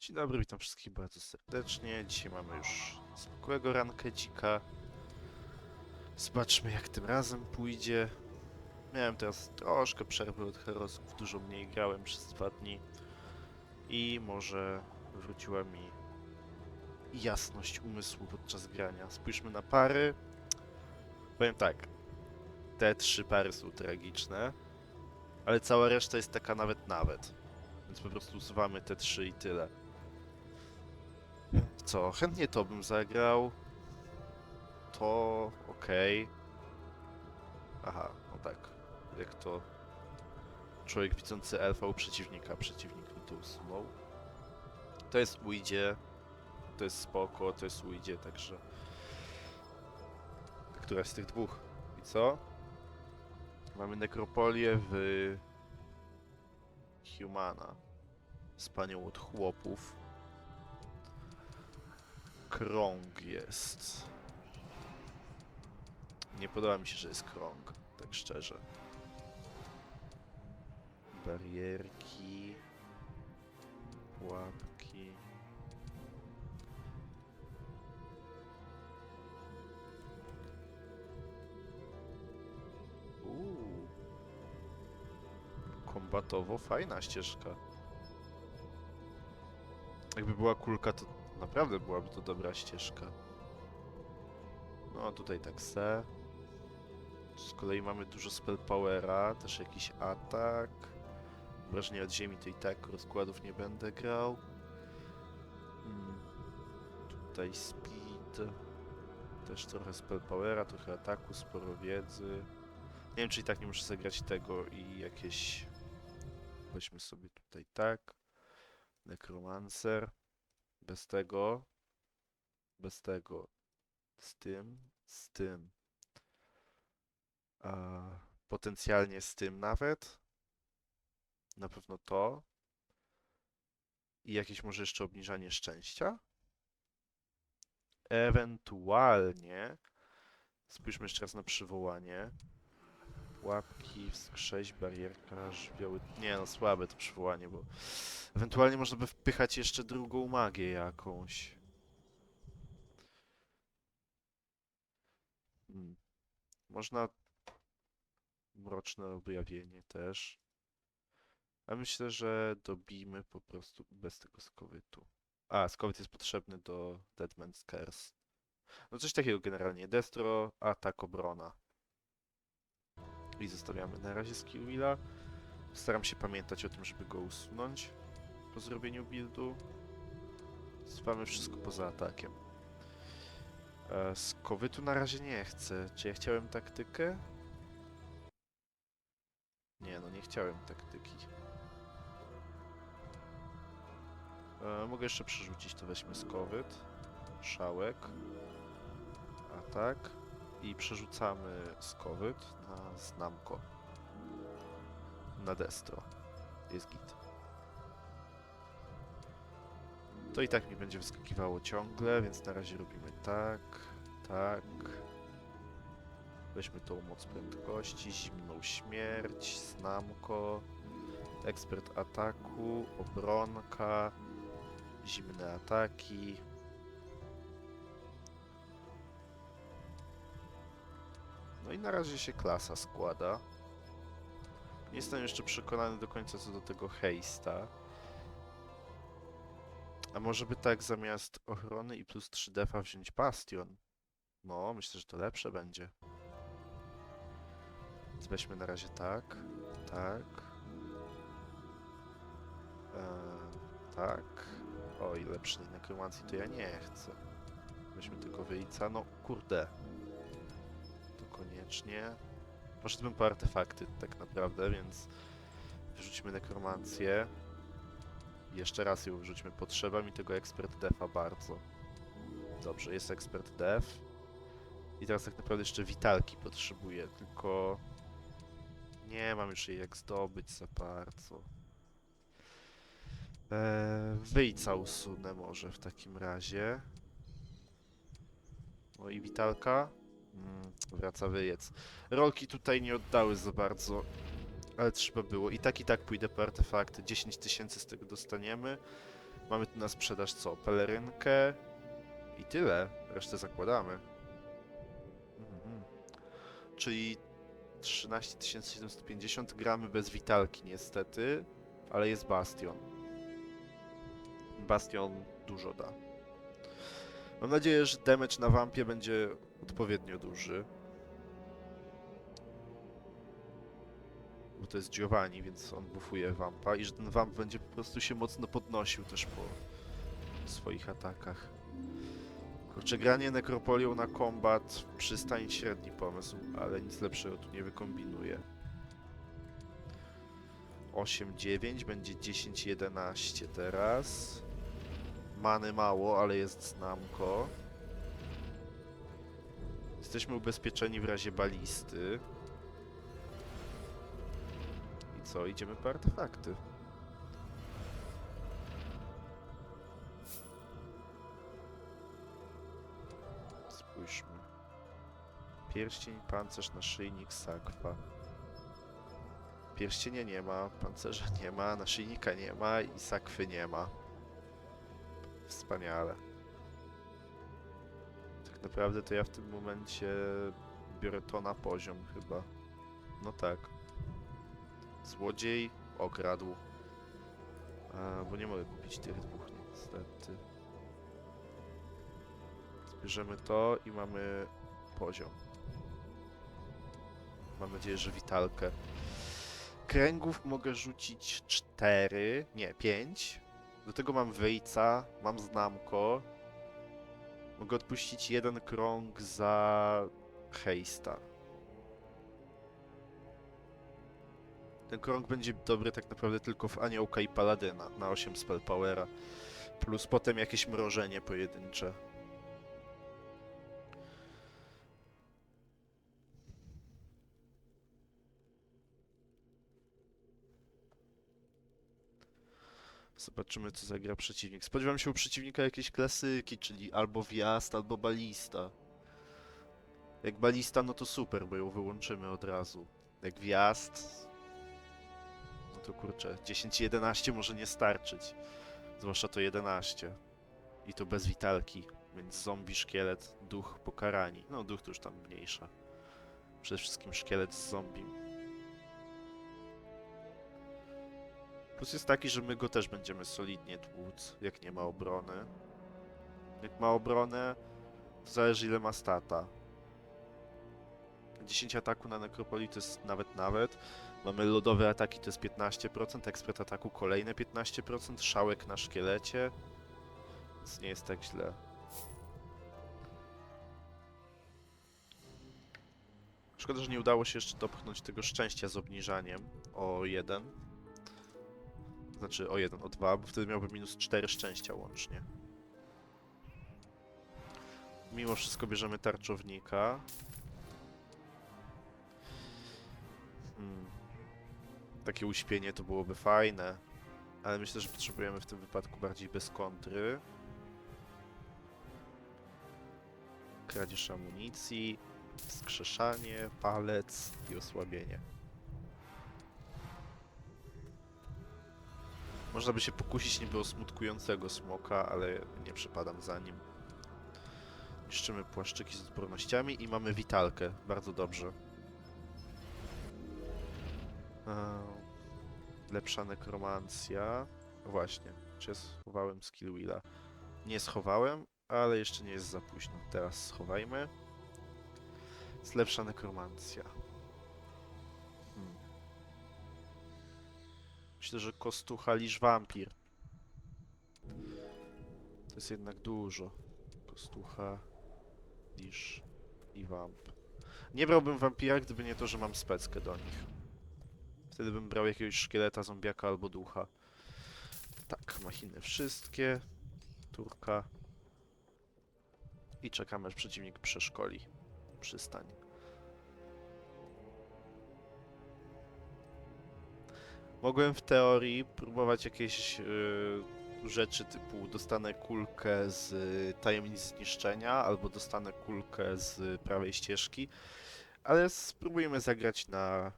Dzień dobry, witam wszystkich bardzo serdecznie. Dzisiaj mamy już zwykłego rankę dzika. Zobaczmy jak tym razem pójdzie. Miałem teraz troszkę przerwy od Herosów, dużo mniej grałem przez dwa dni. I może wróciła mi jasność umysłu podczas grania. Spójrzmy na pary. Powiem tak, te trzy pary są tragiczne, ale cała reszta jest taka nawet nawet. Więc po prostu usuwamy te trzy i tyle. Co, chętnie to bym zagrał. To okej. Aha, no tak. Jak to człowiek widzący u przeciwnika, przeciwnik mi to usunął. To jest ujdzie. To jest spoko, to jest ujdzie, także... Któraś z tych dwóch. I co? Mamy nekropolię w... Humana. Z panią od chłopów. Krąg jest. Nie podoba mi się, że jest krąg, tak szczerze. Barierki. Pułapki. Uuu. Kombatowo fajna ścieżka. Jakby była kulka, to naprawdę byłaby to dobra ścieżka. No tutaj tak se. Z kolei mamy dużo spell powera, też jakiś atak. Wrażenie od ziemi to i tak rozkładów nie będę grał. Mm. Tutaj speed. Też trochę spell powera, trochę ataku, sporo wiedzy. Nie wiem, czy i tak nie muszę zagrać tego i jakieś... Weźmy sobie tutaj tak. Necromancer. Bez tego. Bez tego. Z tym. Z tym. Potencjalnie z tym nawet. Na pewno to. I jakieś może jeszcze obniżanie szczęścia. Ewentualnie. Spójrzmy jeszcze raz na przywołanie. Łapki, wskrześ, barierka, żywioły. Nie no, słabe to przywołanie, bo ewentualnie można by wpychać jeszcze drugą magię jakąś. Hmm. Można mroczne objawienie też. A myślę, że dobijmy po prostu bez tego skowytu. A, skowyt jest potrzebny do Deadman's Curse. No coś takiego generalnie. Destro, atak, obrona. Zostawiamy na razie skill wheela. Staram się pamiętać o tym, żeby go usunąć po zrobieniu buildu. Zwamy wszystko poza atakiem. E, skowytu na razie nie chcę. Czy ja chciałem taktykę? Nie, no nie chciałem taktyki. E, mogę jeszcze przerzucić, to weźmy skowyt. Szałek. Atak. I przerzucamy skowyt na znamko. Na destro. Jest git. To i tak mi będzie wyskakiwało ciągle, więc na razie robimy tak, tak. Weźmy tą moc prędkości, zimną śmierć, znamko, ekspert ataku, obronka, zimne ataki. No i na razie się klasa składa. Nie jestem jeszcze przekonany do końca co do tego hejsta. A może by tak zamiast ochrony i plus 3 defa wziąć bastion? No, myślę, że to lepsze będzie. Więc weźmy na razie tak, tak. Eee, tak. Oj, lepszej nekromancji to ja nie chcę. Weźmy tylko wyjca. No, kurde. To koniecznie. Poszedłbym po artefakty tak naprawdę, więc wyrzućmy nekromancję. Jeszcze raz ją wrzućmy. Potrzeba mi tego ekspert defa bardzo. Dobrze, jest ekspert def. I teraz tak naprawdę jeszcze witalki potrzebuję, tylko nie mam już jej jak zdobyć za bardzo. Eee, wyjca usunę może w takim razie. No i witalka. Mm, wraca wyjec. Rolki tutaj nie oddały za bardzo, ale trzeba było. I tak i tak pójdę po artefakty. 10 tysięcy z tego dostaniemy. Mamy tu na sprzedaż co? Pelerynkę i tyle. Resztę zakładamy. Mhm. Czyli 13 750 gramy bez witalki niestety, ale jest Bastion. Bastion dużo da. Mam nadzieję, że damage na wampie będzie odpowiednio duży. Bo to jest Giovanni, więc on buffuje wampa i że ten wamp będzie po prostu się mocno podnosił też po swoich atakach. Kurczę, granie nekropolią na kombat przystań średni pomysł, ale nic lepszego tu nie wykombinuję. 8-9, będzie 10-11 teraz. Many mało, ale jest znamko. Jesteśmy ubezpieczeni w razie balisty. I co, idziemy po artefakty. Spójrzmy. Pierścień, pancerz, naszyjnik, sakwa. Pierścienia nie ma, pancerza nie ma, naszyjnika nie ma i sakwy nie ma. Wspaniale. Tak naprawdę to ja w tym momencie biorę to na poziom chyba. No tak. Złodziej okradł. A, bo nie mogę kupić tych dwóch niestety. Zbierzemy to i mamy poziom. Mam nadzieję, że witalkę. Kręgów mogę rzucić 4, nie 5. Do tego mam wyjca, mam znamko. Mogę odpuścić jeden krąg za hejsta. Ten krąg będzie dobry tak naprawdę tylko w Aniołka i Paladyna na 8 spell powera. Plus potem jakieś mrożenie pojedyncze. Zobaczymy, co zagra przeciwnik. Spodziewam się u przeciwnika jakiejś klasyki, czyli albo wjazd, albo balista. Jak balista, no to super, bo ją wyłączymy od razu. Jak wjazd, no to kurczę, 10-11 może nie starczyć. Zwłaszcza to 11. I to bez witalki, więc zombie, szkielet, duch pokarani. No, duch to już tam mniejsza. Przede wszystkim szkielet z zombie. Plus jest taki, że my go też będziemy solidnie tłuc, jak nie ma obrony. Jak ma obronę, to zależy ile ma stata. 10 ataku na nekropolii to jest nawet nawet. Mamy lodowe ataki to jest 15%, ekspert ataku kolejne 15%, szałek na szkielecie. Więc nie jest tak źle. Szkoda, że nie udało się jeszcze dopchnąć tego szczęścia z obniżaniem o 1. Znaczy o 1, o 2, bo wtedy miałbym minus 4 szczęścia łącznie. Mimo wszystko bierzemy tarczownika. Hmm. Takie uśpienie to byłoby fajne, ale myślę, że potrzebujemy w tym wypadku bardziej bez kontry. Kradzież amunicji, wskrzeszanie, palec i osłabienie. Można by się pokusić niby o smutkującego smoka, ale nie przepadam za nim. Niszczymy płaszczyki z odpornościami i mamy witalkę. Bardzo dobrze. Eee, lepsza nekromancja. Właśnie, czy schowałem skill wheela? Nie schowałem, ale jeszcze nie jest za późno. Teraz schowajmy. Jest lepsza nekromancja. Myślę, że kostucha liż wampir. To jest jednak dużo. Kostucha, liż i wamp. Nie brałbym wampira, gdyby nie to, że mam speckę do nich. Wtedy bym brał jakiegoś szkieleta, zombiaka albo ducha. Tak, machiny wszystkie. Turka. I czekamy, aż przeciwnik przeszkoli. Przystań. Mogłem w teorii próbować jakieś yy, rzeczy typu dostanę kulkę z y, tajemnic zniszczenia albo dostanę kulkę z prawej ścieżki, ale spróbujemy zagrać na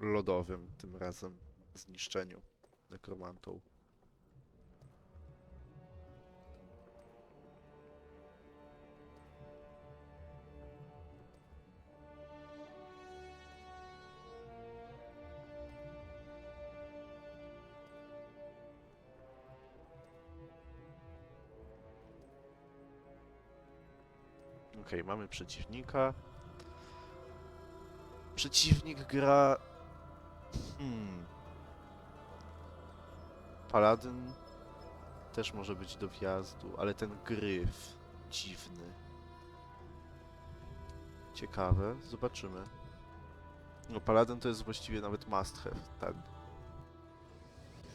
lodowym tym razem zniszczeniu nekromantą. Okej, mamy przeciwnika. Przeciwnik gra... Hmm. Paladyn też może być do wjazdu, ale ten gryf dziwny. Ciekawe, zobaczymy. No, Paladyn to jest właściwie nawet must have, tak.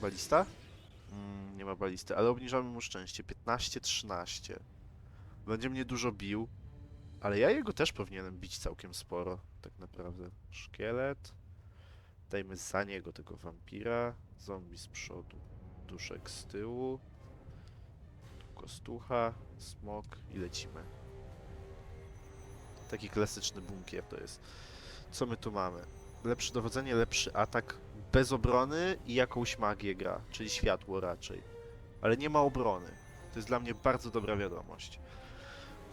Balista? Mm, nie ma balisty, ale obniżamy mu szczęście. 15-13. Będzie mnie dużo bił, ale ja jego też powinienem bić całkiem sporo, tak naprawdę. Szkielet. Dajmy za niego tego wampira. Zombie z przodu. Duszek z tyłu. Tu kostucha, smok i lecimy. Taki klasyczny bunkier to jest. Co my tu mamy? Lepsze dowodzenie, lepszy atak bez obrony i jakąś magię gra, czyli światło raczej. Ale nie ma obrony. To jest dla mnie bardzo dobra wiadomość.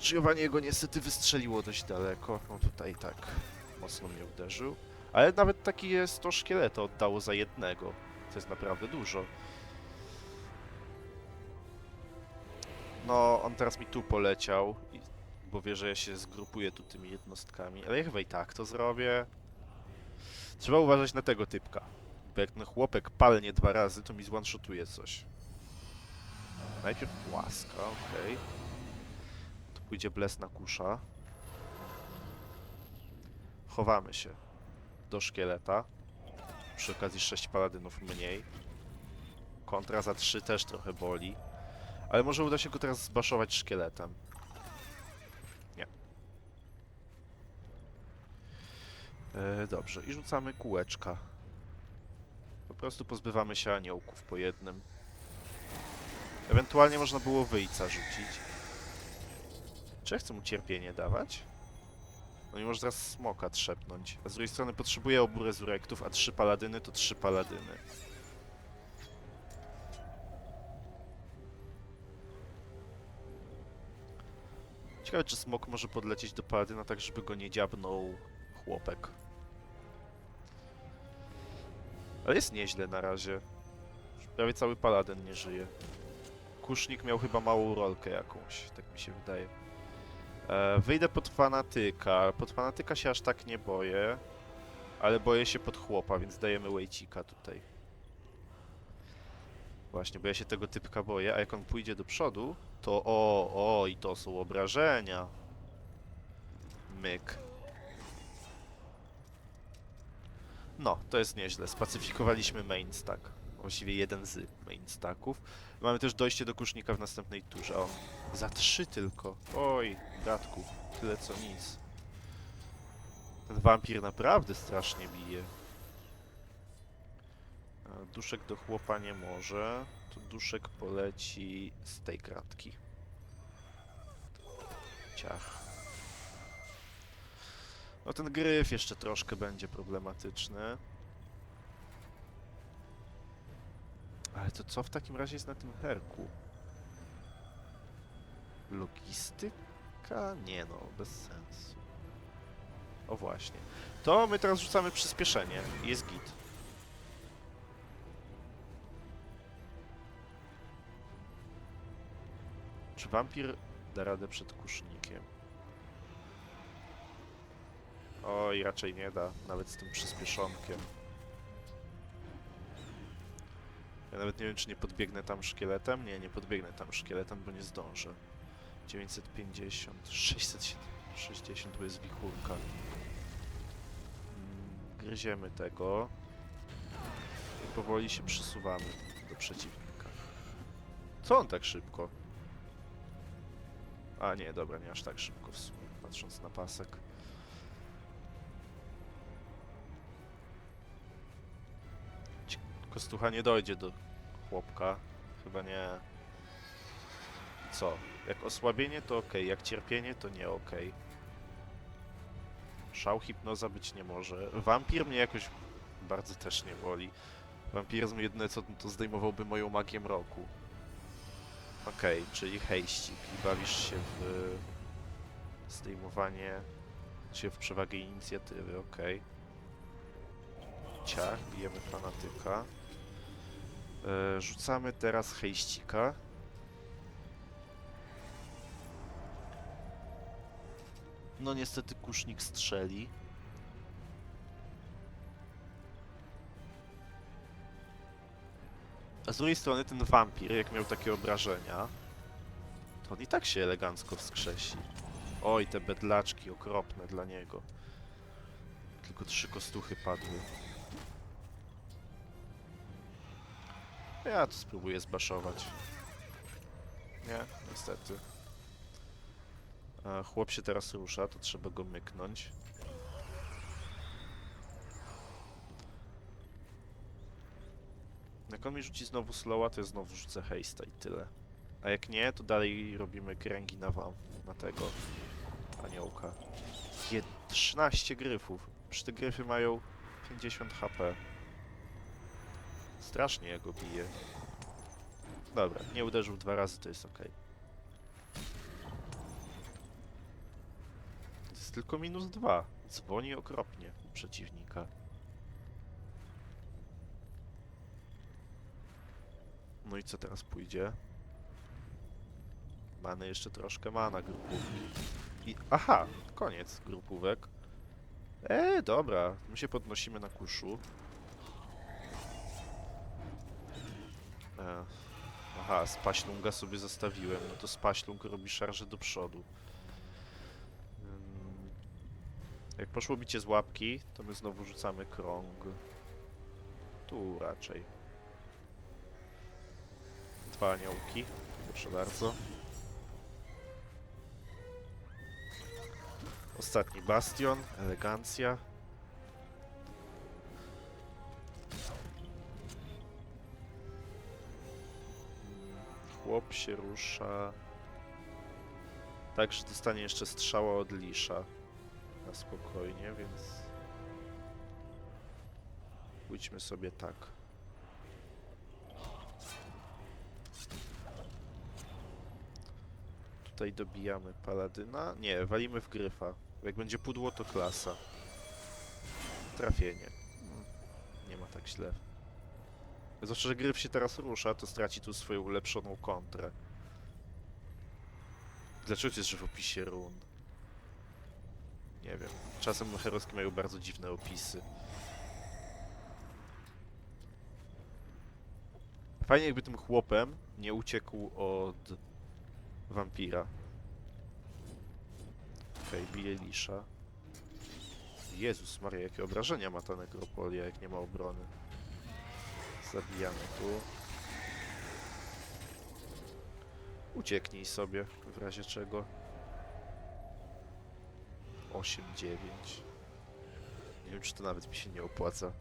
Szyjowanie jego niestety wystrzeliło dość daleko. No tutaj tak mocno mnie uderzył. Ale nawet taki jest to szkieleto oddało za jednego. To jest naprawdę dużo. No, on teraz mi tu poleciał, bo wie, że ja się zgrupuję tu tymi jednostkami. Ale ja chyba i tak to zrobię. Trzeba uważać na tego typka. Bo jak ten chłopek palnie dwa razy, to mi zone-shotuje coś. Najpierw łaska, okej. Tu pójdzie blesna kusza. Chowamy się do szkieleta. Przy okazji 6 paladynów mniej. Kontra za 3 też trochę boli. Ale może uda się go teraz zbaszować szkieletem. Nie. E, dobrze, i rzucamy kółeczka. Po prostu pozbywamy się aniołków po jednym. Ewentualnie można było wyjca rzucić. Czy ja chcę mu cierpienie dawać? No i może teraz smoka trzepnąć. A z drugiej strony potrzebuję obu rezurektów, a trzy paladyny to trzy paladyny. Ciekawe, czy smok może podlecieć do paladyna tak, żeby go nie dziabnął chłopek. Ale jest nieźle na razie. Już Prawie cały paladyn nie żyje. Kusznik miał chyba małą rolkę jakąś, tak mi się wydaje. E, wyjdę pod fanatyka. Pod fanatyka się aż tak nie boję. Ale boję się pod chłopa, więc dajemy Wejcika tutaj. Właśnie, bo ja się tego typka boję, a jak on pójdzie do przodu, to o, o, i to są obrażenia. Myk. No, to jest nieźle. Spacyfikowaliśmy main stack. Właściwie jeden z main stacków. Mamy też dojście do kusznika w następnej turze. O, za trzy tylko. Oj, bratku, tyle co nic. Ten wampir naprawdę strasznie bije. Duszek do chłopa nie może. To duszek poleci z tej kratki. Ciach. No ten gryf jeszcze troszkę będzie problematyczny. Ale to co w takim razie jest na tym herku? Logistyka? Nie no, bez sensu. O właśnie. To my teraz rzucamy przyspieszenie. Jest git. Czy wampir da radę przed kusznikiem? Oj, raczej nie da, nawet z tym przyspieszonkiem. Ja nawet nie wiem, czy nie podbiegnę tam szkieletem. Nie, nie podbiegnę tam szkieletem, bo nie zdążę. 950, 660 to jest wichurka. Mm, Gryziemy tego. I powoli się przesuwamy do przeciwnika. Co on tak szybko? A nie, dobra, nie aż tak szybko w sumie, patrząc na pasek. Kostucha nie dojdzie do chłopka. Chyba nie. Co? Jak osłabienie to ok, jak cierpienie to nie ok. Szał hipnoza być nie może. Wampir mnie jakoś bardzo też nie boli. Wampiryzm jedyne co to zdejmowałby moją magię mroku. Okej, czyli hejścik i bawisz się w zdejmowanie się w przewagę inicjatywy, okej. Ciach, bijemy fanatyka. E, rzucamy teraz hejścika. No niestety kusznik strzeli. A z drugiej strony ten wampir, jak miał takie obrażenia, to on i tak się elegancko wskrzesi. Oj, te bedlaczki okropne dla niego. Tylko trzy kostuchy padły. Ja to spróbuję zbaszować. Nie, niestety. A chłop się teraz rusza, to trzeba go myknąć. Jak on mi rzuci znowu slowa, to ja znowu rzucę hejsta i tyle. A jak nie, to dalej robimy kręgi na wam, na tego aniołka. Je 13 gryfów. Przecież te gryfy mają 50 HP. Strasznie go biję. Dobra, nie uderzył dwa razy, to jest ok. Jest tylko minus dwa. Dzwoni okropnie u przeciwnika. No i co teraz pójdzie? Mamy jeszcze troszkę mana grupówki. I aha, koniec grupówek. E, dobra, my się podnosimy na kuszu. E, aha, spaślunga sobie zostawiłem. No to spaślung robi szarże do przodu. Jak poszło bicie z łapki, to my znowu rzucamy krąg. Tu raczej. Dwa aniołki. Proszę bardzo. Ostatni bastion, elegancja. Się rusza. Tak, że dostanie jeszcze strzała od Lisza. Na spokojnie, więc... Pójdźmy sobie tak. Tutaj dobijamy paladyna. Nie, walimy w gryfa. Jak będzie pudło, to klasa. Trafienie. Mm, Nie ma tak źle. Zwłaszcza, że gryf się teraz rusza, to straci tu swoją ulepszoną kontrę. Dlaczego jest, że w opisie run? Nie wiem. Czasem heroskie mają bardzo dziwne opisy. Fajnie jakby tym chłopem nie uciekł od wampira. Okej, bije Lisza. Jezus Maria, jakie obrażenia ma ta nekropolia, jak nie ma obrony. Zabijamy tu. Ucieknij sobie, w razie czego. 8, 9. Nie wiem, czy to nawet mi się nie opłaca.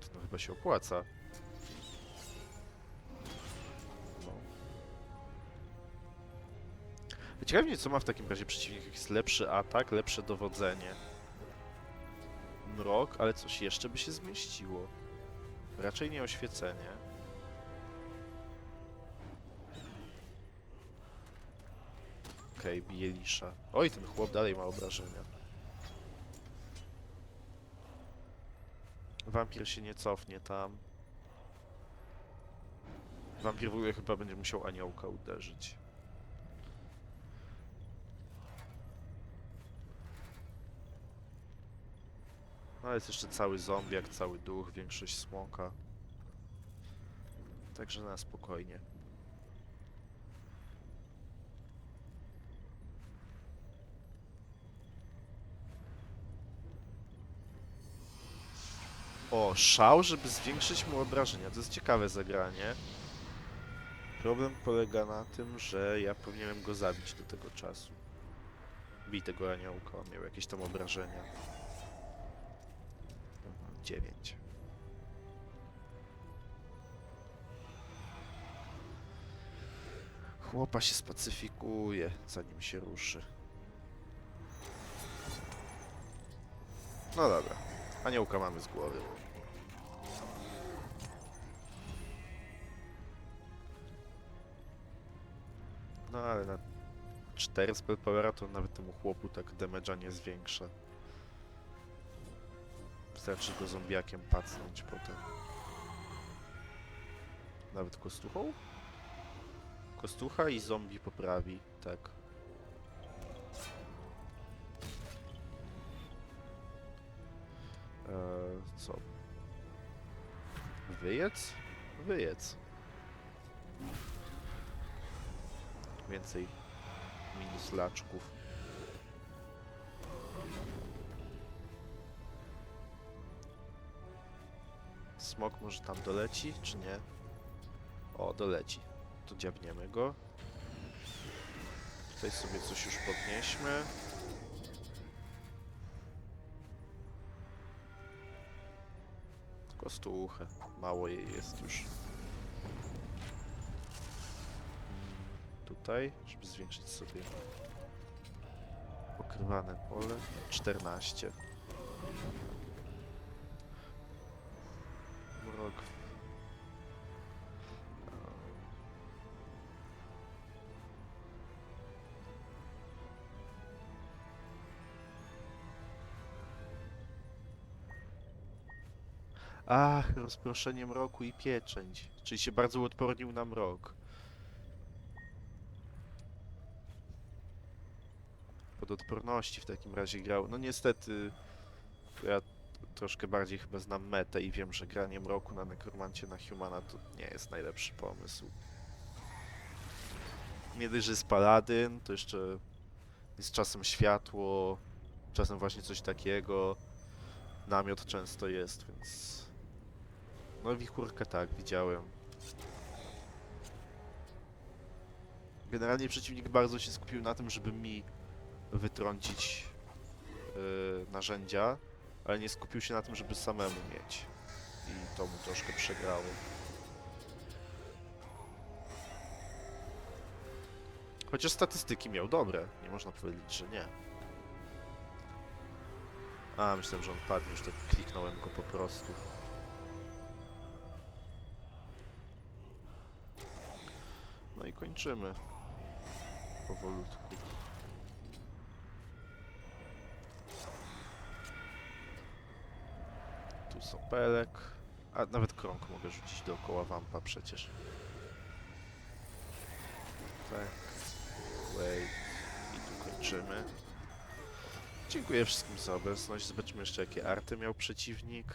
To no chyba się opłaca. No. Mnie, co ma w takim razie przeciwnik. Jakiś lepszy atak, lepsze dowodzenie. Mrok, ale coś jeszcze by się zmieściło. Raczej nie oświecenie. Okej, bije Lisza. Oj, ten chłop dalej ma obrażenia. Wampir się nie cofnie tam. Wampir w ogóle chyba będzie musiał aniołka uderzyć. Jest jeszcze cały zombiak, cały duch, większość smoka. Także na spokojnie. O, szał, żeby zwiększyć mu obrażenia. To jest ciekawe zagranie. Problem polega na tym, że ja powinienem go zabić do tego czasu. Bij tego aniołka, miał jakieś tam obrażenia. 9. Chłopa się spacyfikuje, zanim się ruszy. No dobra, aniołka mamy z głowy. No ale na 4 spell powera to nawet temu chłopu tak damage'a nie zwiększa. Wystarczy go zombiakiem pacnąć potem. Nawet kostuchą? Kostucha i zombie poprawi, tak. Eee, co? Wyjedz? Wyjedz. Więcej minus laczków. Smok może tam doleci, czy nie? O, doleci. To dziabniemy go. Tutaj sobie coś już podnieśmy. Kostuchę. Mało jej jest już. Mm, Tutaj, żeby zwiększyć sobie pokrywane pole. 14. Ach, rozproszenie mroku i pieczęć. Czyli się bardzo uodpornił na mrok. Pod odporności w takim razie grał. No niestety, ja troszkę bardziej chyba znam metę i wiem, że granie mroku na nekromancie na humana to nie jest najlepszy pomysł. Nie dość, że jest paladyn, to jeszcze jest czasem światło, czasem właśnie coś takiego. Namiot często jest, więc... No wichurkę tak, widziałem. Generalnie przeciwnik bardzo się skupił na tym, żeby mi wytrącić yy, narzędzia, ale nie skupił się na tym, żeby samemu mieć. I to mu troszkę przegrało. Chociaż statystyki miał dobre, nie można powiedzieć, że nie. A, myślałem, że on padnie, już tak kliknąłem go po prostu. No i kończymy. Powolutku. Tu sopelek. A nawet krąg mogę rzucić dookoła wampa przecież. Tak. Wait. I tu kończymy. Dziękuję wszystkim za obecność. Zobaczmy jeszcze jakie arty miał przeciwnik.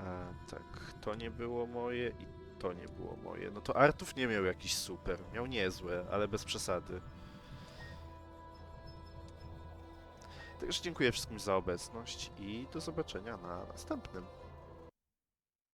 A, tak, to nie było moje i to nie było moje. No to artów nie miał jakiś super. Miał niezłe, ale bez przesady. Także dziękuję wszystkim za obecność i do zobaczenia na następnym.